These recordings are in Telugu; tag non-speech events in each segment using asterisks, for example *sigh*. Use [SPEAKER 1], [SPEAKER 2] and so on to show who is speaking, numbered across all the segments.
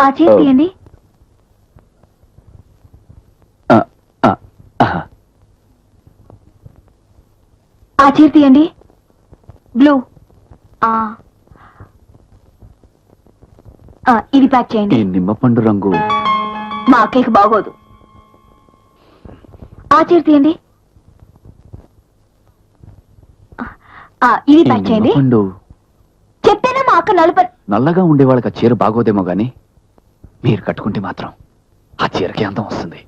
[SPEAKER 1] ఆ చీర తీయండి
[SPEAKER 2] ఆ,
[SPEAKER 1] చీర తీయండి బ్లూ. ఇది ప్యాక్
[SPEAKER 2] ఈ
[SPEAKER 1] చేయండి
[SPEAKER 2] నిమ్మపండు రంగు.
[SPEAKER 1] మా అక్కయ్యకి బాగోదు. ఆ చీర తీయండి ఆ, ఇది ప్యాక్ చేయండి. చెప్తేనే మా అక్క నలుపు
[SPEAKER 2] నల్లగా ఉండే వాళ్ళకి ఆ చీర బాగోదేమో గాని. మీరు కట్టుకుంటే మాత్రం ఆ చీరకి అందం వస్తుంది.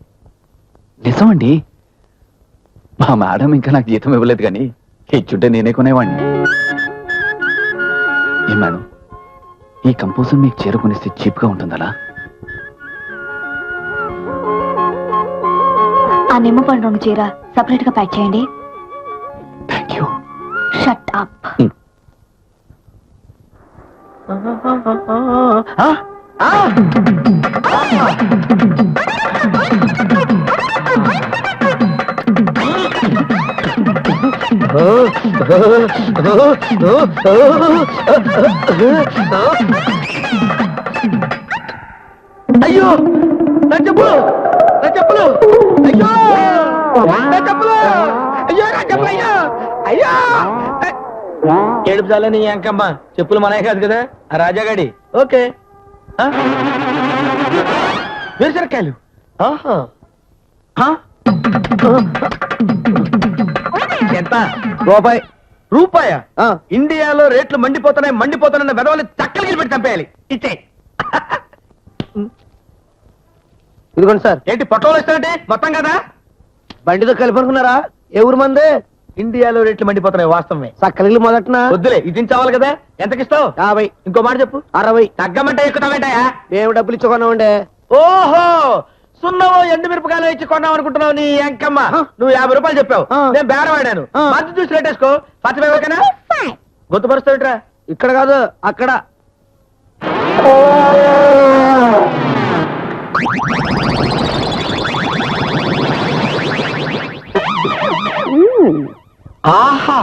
[SPEAKER 2] నిజమండి? మా మేడం ఇంకా నాకు జీతం ఇవ్వలేదు కానీ ఇచ్చుంటే నేనే కొనేవాడిని ఏం మేడం? ఈ కంపోజర్ మీకు చీర కొనిస్తే చీప్గా ఉంటుందలా?
[SPEAKER 1] ఆ నిమ్మపండు రంగు చీర సపరేట్గా ప్యాక్ చేయండి.
[SPEAKER 2] థ్యాంక్ యూ
[SPEAKER 1] షట్
[SPEAKER 3] అయ్యో! నా చెప్పులు! నా చెప్పులు! అయ్యో! నా చెప్పులు! అయ్యో నా చెప్పులు! అయ్యో! అయ్యో! ఏడుపు చాలని అంకమ్మ చెప్పులు మనయే కాదు కదా? ఆ రాజాగాడి. ఓకే. ఆ? వేరుశనక్కాయలు. ఆహా. ఎంత? రూపాయి? రూపాయ ఇండియాలో రేట్లు మండిపోతున్నాయి మండిపోతున్నాయి వెదవల్ని చక్కలకి పెట్టి చంపేయాలి. ఇచ్చే
[SPEAKER 4] ఇదిగోండి సార్.
[SPEAKER 3] ఏంటి పొట్టలు ఇస్తానంటే మొత్తం కదా?
[SPEAKER 4] బండితో కలిపి అనుకున్నారా? ఊరు మంది?
[SPEAKER 3] ఇండియాలో రేట్లు మండిపోతున్నాయి వాస్తవమే.
[SPEAKER 4] సక్కలిల్లు మొదటన?
[SPEAKER 3] వద్దులే ఇది చావాలి కదా? ఎంతకిస్తావు?
[SPEAKER 4] యాభై.
[SPEAKER 3] ఇంకో మాట చెప్పు.
[SPEAKER 4] అరవై.
[SPEAKER 3] తగ్గమంటే ఎక్కుతావేంటాయా
[SPEAKER 4] మేము డబ్బులు ఇచ్చుకున్నామండి
[SPEAKER 3] ఓహో! సున్నవో ఎండు మిరపకాయలు ఇచ్చి కొన్నాం అనుకుంటున్నావు నీ ఎంకమ్మ. నువ్వు యాభై రూపాయలు చెప్పావు. నేను బేరం ఆడాను.
[SPEAKER 4] ఆ.
[SPEAKER 3] మధ్య చూసి రేటేసుకో పచ్చమే ఓకేనా? గుర్తుపరుస్తావుట్రా?
[SPEAKER 4] ఇక్కడ కాదు అక్కడ.
[SPEAKER 3] ఆహా.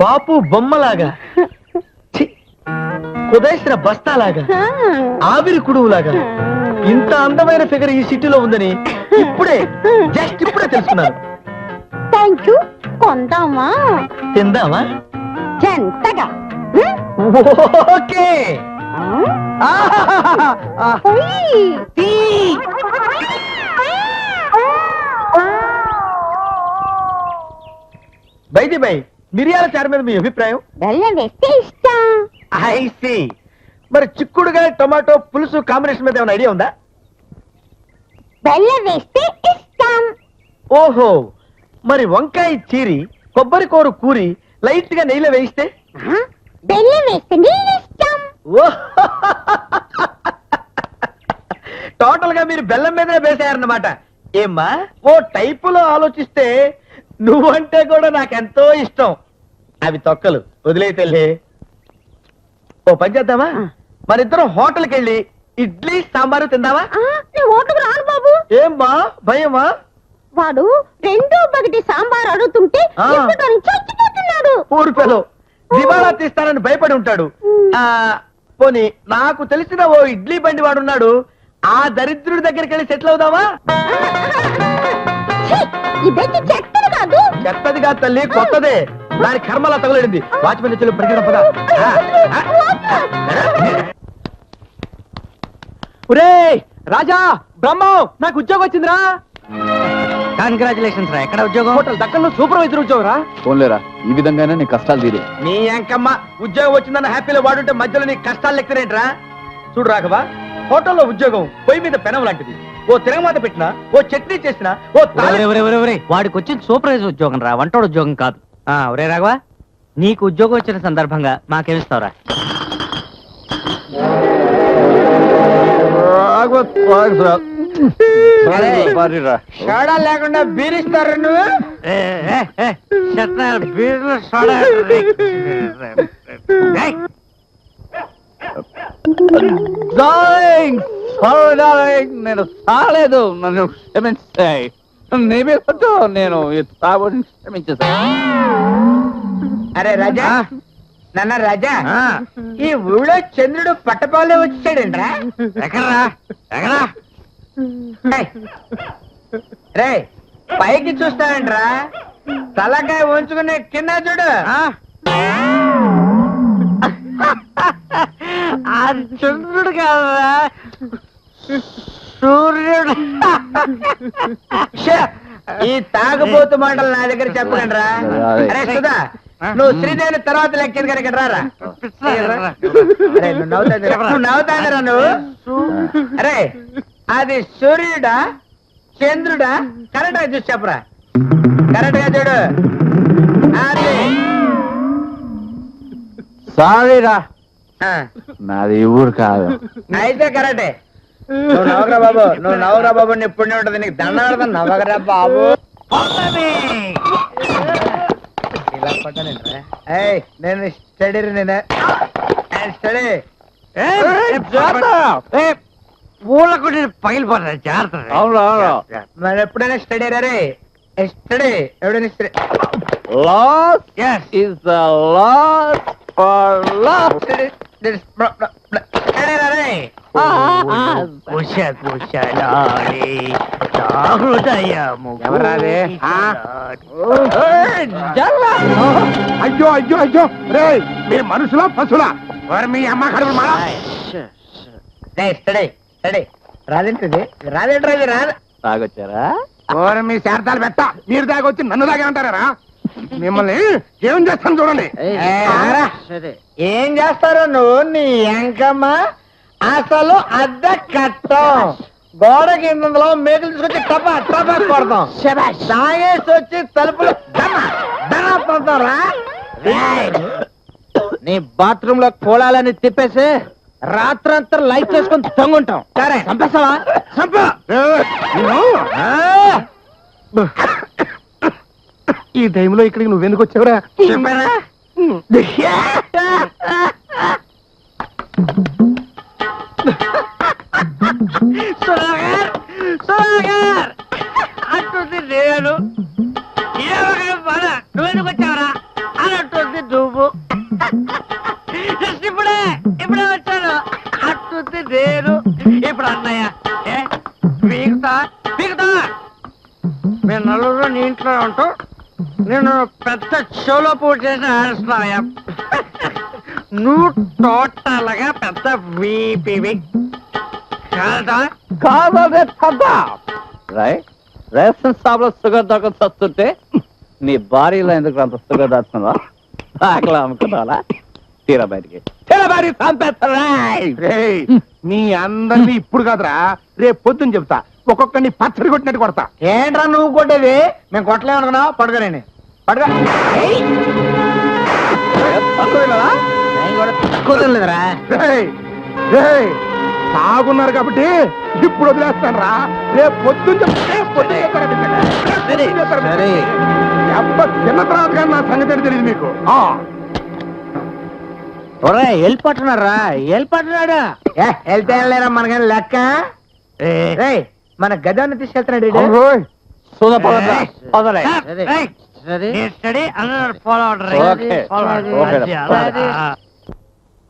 [SPEAKER 3] బాపు బొమ్మలాగా. కుదేసిన బస్తాలాగా ఆవిరి కుడువులాగా. ఇంత అందమైన ఫిగర్ ఈ సిటీలో ఉందని ఇప్పుడే జస్ట్ ఇప్పుడే తెలుసుకున్నాను.
[SPEAKER 5] థ్యాంక్ యూ కొందామా?
[SPEAKER 3] తిందామా?
[SPEAKER 5] చెంతగా.
[SPEAKER 3] ఓకే. బైది బై మిరియాల చారు మీద మీ అభిప్రాయం?
[SPEAKER 5] బెల్లం వేస్తే ఇష్టం
[SPEAKER 3] ఐ సి మరి చిక్కుడుగా టొమాటో పులుసు కాంబినేషన్ మీద ఏమైనా ఐడియా ఉందా?
[SPEAKER 5] బెల్లం వేస్తే ఇష్టం.
[SPEAKER 3] ఓహో. మరి వంకాయ చీరి కొబ్బరి కూర కూరి లైట్గా నెయ్యిలో వేయిస్తే?
[SPEAKER 5] ఆ, బెల్లం వేస్తే నీ ఇష్టం. *laughs*
[SPEAKER 3] టోటల్గా మీరు బెల్లం మీదనే వేసారన్నమాట. ఏమ్మా ఓ టైపులో ఆలోచిస్తే నువ్వంటే కూడా నాకెంతో ఇష్టం. అవి తొక్కలు. వదిలేతెళ్ళి ఓ పని చేద్దామా? మన ఇద్దరం హోటల్కి వెళ్ళి ఇడ్లీ సాంబారు
[SPEAKER 5] ఓటుకు రాను బాబు.
[SPEAKER 3] ఏమ్మా భయమా?
[SPEAKER 5] వాడు రెండో బగటి సాంబార్ అడుగుతుంటే చచ్చిపోతున్నాడు.
[SPEAKER 3] దివాళా తీస్తానని భయపడి ఉంటాడు. ఆ పోనీ నాకు తెలిసిన ఓ ఇడ్లీ బండి వాడున్నాడు. ఆ దరిద్రుడి దగ్గరికి వెళ్ళి సెటిల్
[SPEAKER 5] చెత్తలు కాదు.
[SPEAKER 3] చెత్తది కాదు తల్లి కొత్తదే. దాని కర్మలా తగలడింది. వాచ్మెన్ చెల్లి పరిగణ పద. ఒరే రాజా బ్రహ్మం నాకు ఉద్యోగం వచ్చిందిరా.
[SPEAKER 4] కంగ్రాచులేషన్స్ రా ఎక్కడ ఉద్యోగం?
[SPEAKER 3] హోటల్ దక్కల్లో సూపర్వైజర్ ఉద్యోగం రా
[SPEAKER 2] ఫోన్లేరా ఈ విధంగానే నీ కష్టాలు తీరే.
[SPEAKER 3] నీ ఎంకమ్మ ఉద్యోగం వచ్చిందన్న హ్యాపీలో వాడుంటే మధ్యలో నీ కష్టాలు లెక్కనేంట్రా చూడు రాఘవా హోటల్లో ఉద్యోగం పొయ్యి మీద పెనం లాంటిది. ఓ తిరగమాత పెట్టినా ఓ చట్నీ చేసినా ఓ
[SPEAKER 4] వాడికి వచ్చింది సూపర్వైజర్ ఉద్యోగం రా వంటోడు ఉద్యోగం కాదు. ఒరే రాఘవ నీకు ఉద్యోగం వచ్చిన సందర్భంగా మాకేమిస్తావురా?
[SPEAKER 3] సోడా లేకుండా బీరిస్తారు నువ్వు?
[SPEAKER 2] నేను సాలేదు నన్ను క్షమించాయి నీ మీద నేను
[SPEAKER 3] అరే రాజా నాన్న రాజా ఈ ఊళ్ళో చంద్రుడు పట్టపాలే వచ్చాడంట్రా.
[SPEAKER 4] ఎక్కడరా ఎక్కడా
[SPEAKER 3] రే పైకి చూస్తావేంట్రా తలకాయ ఉంచుకుని కింద చూడు.
[SPEAKER 4] ఆ. చంద్రుడు కాదా సూర్యుడు!
[SPEAKER 3] ఈ తాగుబోతు మాటలు నా దగ్గర చెప్పకండి రా అరే సుధా నువ్వు శ్రీదేవి తర్వాత లెక్కేది కనుక రారా? అరే, నువ్వు నవ్వుతాందిరా. నువ్వు అరే అది సూర్యుడా చంద్రుడా కరెక్ట్గా చూసి చెప్పరా? కరెక్ట్గా చూడు
[SPEAKER 2] సారీరా. నాది ఊరు కాదు.
[SPEAKER 3] అయితే కరెక్టే. నువ్వు నవ్వకరా బాబు. నువ్వు నవ్వరా బాబు. నీ పుణ్యం ఉంటుంది. నీకు దండం పెడతాను నవ్వకరా బాబు. ఇలా కొట్టానంట్రా ఏయ్ నేను స్టడీ నేను. స్టడీ.
[SPEAKER 4] పూలకు నేను పగిలిపోతా జాగ్రత్త
[SPEAKER 2] అవును అవును.
[SPEAKER 3] మరి ఎప్పుడైనా స్టడీ రే స్టడీ. ఎవడైనా స్టడీ.
[SPEAKER 2] ఇస్ ద ఫర్
[SPEAKER 4] నా హృదయము
[SPEAKER 3] ఎవరాది? ఆ?
[SPEAKER 6] అయ్యో అయ్యో అయ్యో. రే మీరు మనుషులా పశులా వారు మీ అమ్మ కడుపు
[SPEAKER 3] రాదేంటిది రాదేంట్రా ఇది? రాదు
[SPEAKER 2] తాగొచ్చారా?
[SPEAKER 6] ఓరు మీ శారదాలు పెట్ట. మీరు దాకా వచ్చి నన్ను దాకా అంటారా మిమ్మల్ని ఏం చేస్తాను చూడండి.
[SPEAKER 3] ఏం చేస్తారు నువ్వు నీ ఎంకమ్మ? అసలు అద్దె కట్టం. గోడ కిందలో మేకులు తీసుకొచ్చి టపా టపా కొడతాం. తాగేసి వచ్చి తలుపులు నీ బాత్రూమ్లో కోళాలని తిప్పేసి రాత్రంతా లైట్ చేసుకొని తొంగుంటాం. సరే. చంపేస్తావా? చంప?
[SPEAKER 6] ఈ టైంలో ఇక్కడికి నువ్వెందుకు వచ్చావురా?
[SPEAKER 4] సుధాకర్ సుధాకర్ అంటుంది నేను. నేను పెద్ద షోలో పూట చేసి ఆడిస్తున్నాయా నువ్వు టోటల్గా పెద్ద వీపివి కాదా?
[SPEAKER 2] కాదే కదా రైట్? రేషన్ షాప్లో షుగర్ దొరకదు వస్తుంటే నీ భార్యలో ఎందుకు అంత షుగర్ దాచుకున్నావా? ఆకలి అమ్ముకున్నావా? తీరా బయటికి. తీరా బయటికి చంపేస్తారా
[SPEAKER 6] రేయ్, మీ అందరినీ ఇప్పుడు కాదురా రేపు పొద్దున్న చెప్తా ఒక్కొక్కరిని పచ్చడి కొట్టినట్టు కొడతా.
[SPEAKER 3] ఏంట్రా నువ్వు కొట్టేది? మేము కొట్టలేమనుకున్నావు? పడుకోనండి
[SPEAKER 6] తాగున్నారు కాబట్టి ఇప్పుడు వదిలేస్తాను రా. రేపు పొద్దున్న చిన్న తర్వాత కానీ నా సంగతి తెలియదు మీకు
[SPEAKER 3] ఒరే వెళ్ళిపోతున్నారా? వెళ్ళిపోతున్నాడు. వెళ్తే వెళ్ళలేరా మనకని లెక్క? మన గదాన్ని తీసుకెళ్తున్నాడు ఈడు.
[SPEAKER 6] అవునోయ్.
[SPEAKER 3] సరే.
[SPEAKER 4] స్టడీ అందరూ ఫాలో
[SPEAKER 2] ఓకే. ఓకే.